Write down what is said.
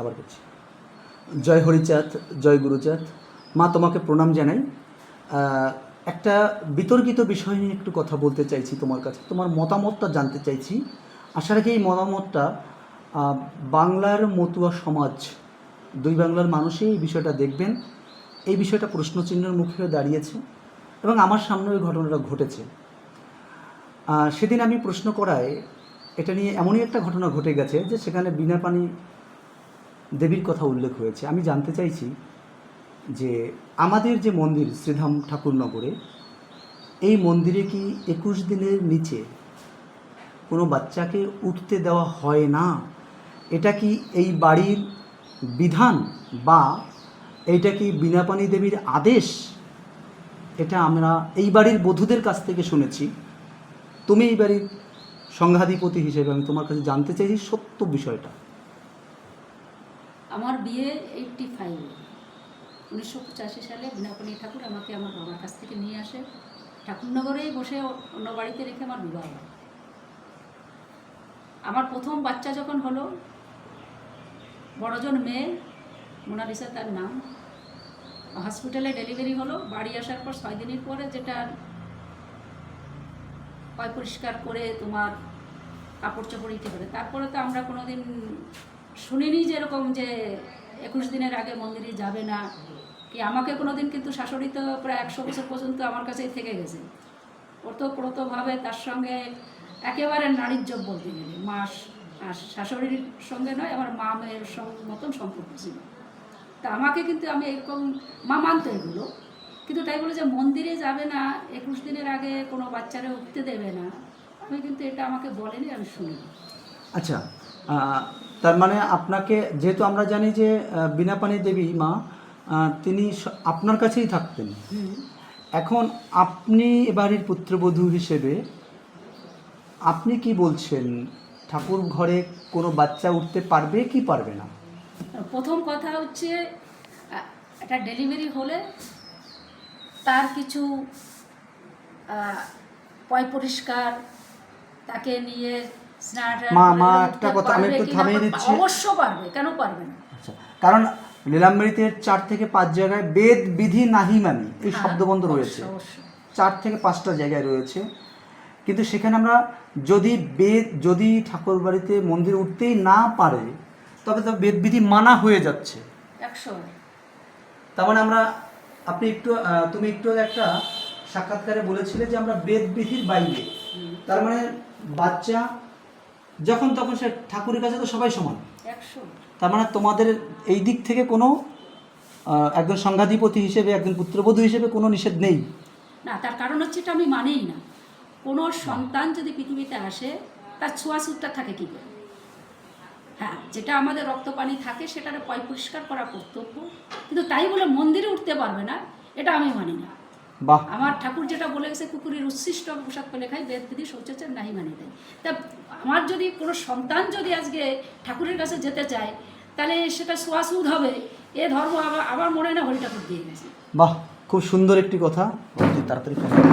আবার করছি। জয় হরিচাঁদ, জয় গুরুচাঁদ। মা তোমাকে প্রণাম জানাই। একটা বিতর্কিত বিষয় নিয়ে একটু কথা বলতে চাইছি তোমার কাছে, তোমার মতামতটা জানতে চাইছি। আশা রাখি এই মতামতটা বাংলার মতুয়া সমাজ, দুই বাংলার মানুষই এই বিষয়টা দেখবেন। এই বিষয়টা প্রশ্নচিহ্নের মুখে দাঁড়িয়েছে এবং আমার সামনে ওই ঘটনাটা ঘটেছে। সেদিন আমি প্রশ্ন করায়, এটা নিয়ে এমনই একটা ঘটনা ঘটে গেছে যে সেখানে বিনা পানি দেবীর কথা উল্লেখ হয়েছে। আমি জানতে চাইছি যে আমাদের যে মন্দির শ্রীধাম ঠাকুরনগরে এই মন্দিরে কি একুশ দিনের নিচে কোনো বাচ্চাকে উঠতে দেওয়া হয় না? এটা কি এই বাড়ির বিধান বা এইটা কি বিনাপানি দেবীর আদেশ? এটা আমরা এই বাড়ির বধূদের কাছ থেকে শুনেছি। তুমি এই বাড়ির সংঘাধিপতি হিসেবে আমি তোমার কাছে জানতে চাইছি সত্য বিষয়টা। আমার বিয়ে এইটটি ফাইভ উনিশশো পঁচাশি সালে বিনাপনি ঠাকুর আমাকে আমার বাবার কাছ থেকে নিয়ে আসে। ঠাকুরনগরেই বসে অন্য বাড়িতে রেখে আমার বিবাহ হয়। আমার প্রথম বাচ্চা যখন হলো, বড়জন মেয়ে মোনালিসা তার নাম। হসপিটালে ডেলিভারি হলো, বাড়ি আসার পর ছয় দিনের পরে যেটা পয় পরিষ্কার করে তোমার কাপড় চোপড় ইতে করে তারপরে তো আমরা কোনোদিন শুনিনি যে এরকম যে একুশ দিনের আগে মন্দিরে যাবে না। কি আমাকে কোনো দিন কিন্তু শাশুড়ি তো প্রায় একশো বছর পর্যন্ত আমার কাছেই থেকে গেছে। ওতপ্রোতভাবে তার সঙ্গে একেবারে নারীর যোগ বলতে গেলে। মা শ- আর শাশুড়ির সঙ্গে নয়, আমার মা মেয়ের মতন সম্পর্ক ছিল। তা আমাকে কিন্তু আমি এরকম মা মানতো এগুলো। কিন্তু তাই বলে যে মন্দিরে যাবে না, একুশ দিনের আগে কোনো বাচ্চারা উঠতে দেবে না। আমি কিন্তু এটা আমাকে বলেনি, আমি শুনিনি। আচ্ছা তার মানে আপনাকে যেহেতু আমরা জানি যে আহ, বিনাপানি দেবী মা তিনি আপনার কাছেই থাকতেন। এখন আপনি এ বাড়ির পুত্রবধূ হিসেবে আপনি কি বলছেন? ঠাকুর ঘরে কোনো বাচ্চা উঠতে পারবে কি পারবে না? প্রথম কথা হচ্ছে একটা ডেলিভারি হলে তার কিছু পয় পরিষ্কার তাকে নিয়ে মা, মা, একটা কথা আমি একটু থামিয়ে দিচ্ছি। অবশ্য পারবে কেন পারবে না? আচ্ছা কারণ নীলাম্বরীতে চার থেকে পাঁচ জায়গায় বেদ বিধি নাহি মানি এই হ্যাঁ, শব্দবন্ধ রয়েছে। চার থেকে পাঁচটা জায়গায় রয়েছে। কিন্তু সেখানে আমরা যদি বেদ যদি ঠাকুর বাড়িতে মন্দির উঠতেই না পারে তবে তো বেদ বিধি মানা হয়ে যাচ্ছে। তার মানে আমরা আপনি একটু তুমি একটু একটা সাক্ষাৎকারে বলেছিলে যে আমরা বেদ বিধির বাইরে। তার মানে বাচ্চা যখন তখন সে ঠাকুরের কাছে তো সবাই সমান। তার মানে তোমাদের এই দিক থেকে কোনো একজন সংঘাধিপতি হিসেবে একজন পুত্রবধূ হিসেবে কোনো নিষেধ নেই। না তার কারণ হচ্ছে এটা আমি মানেই না। কোনো সন্তান যদি পৃথিবীতে আসে তার ছোঁয়াছুতটা থাকে কী করে? হ্যাঁ যেটা আমাদের রক্ত পানি থাকে সেটার পয় পরিষ্কার করা কর্তব্য। কিন্তু তাই বলে মন্দিরে উঠতে পারবে না এটা আমি মানি না। বাহ। আমার ঠাকুর যেটা বলে গেছে কুকুরের উচ্ছিষ্ট পোশাক পেলে খাই বেদ বিধি শৌচাচার নাহি মানি দেয় তা আমার যদি কোনো সন্তান যদি আজকে ঠাকুরের কাছে যেতে চায় তাহলে সেটা সোয়াসুদ হবে। এ ধর্ম আবার আমার মনে হয় না হরি ঠাকুর দিয়ে গেছে। বাহ খুব সুন্দর একটি কথা। তাড়াতাড়ি